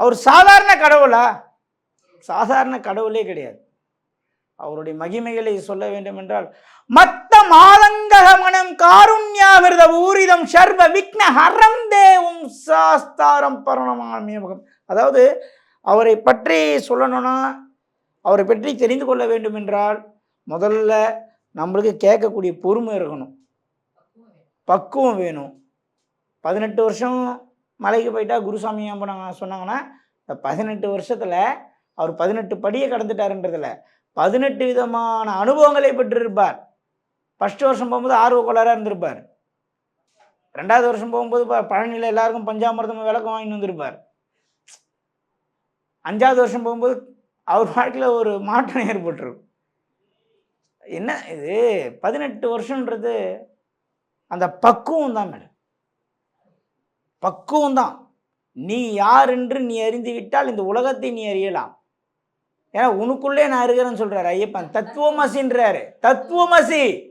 அவர் சாதாரண கடவுளா? சாதாரண கடவுளே கிடையாது. அவருடைய மகிமைகளை சொல்ல வேண்டும் என்றால் மத்த மாதங்ககமனம் காருண்யாமிர்த ஊரிதம் சர்வ விக்ன ஹரம் தேவும் சாஸ்தாரம் பரணமாமியமுகம் அதாவது அவரை பற்றி சொல்லணும்னா அவரை பற்றி தெரிந்து கொள்ள வேண்டும் என்றால் முதல்ல நம்மளுக்கு கேட்கக்கூடிய பொறுமை இருக்கணும். பக்குவம் வேணும். பதினெட்டு வருஷம் மலைக்கு போயிட்டா குருசாமி ஏன் சொன்னாங்கன்னா இந்த பதினெட்டு வருஷத்தில் அவர் பதினெட்டு படியை கடந்துட்டாருன்றதுல பதினெட்டு விதமான அனுபவங்களை பெற்றிருப்பார். ஃபஸ்ட்டு வருஷம் போகும்போது ஆர்வ இருந்திருப்பார். ரெண்டாவது வருஷம் போகும்போது பழனியில் எல்லாருக்கும் பஞ்சாமிரதம் விளக்கம் வாங்கிட்டு வந்திருப்பார். அஞ்சாவது வருஷம் போகும்போது அவர் வாழ்க்கையில் ஒரு மாற்றம் ஏற்பட்டுருக்கும் என்ன இது? பதினெட்டு வருஷன்றது அந்த பக்குவம் தான் மேடம். பக்குவம் தான் நீ யார் என்று நீ அறிந்து விட்டால் இந்த உலகத்தை நீ அறியலாம். ஏன்னா உனக்குள்ளே நான் இருக்கிறேன்னு சொல்கிறார் ஐயப்பன். தத்துவமசின்றாரு. தத்துவமசி!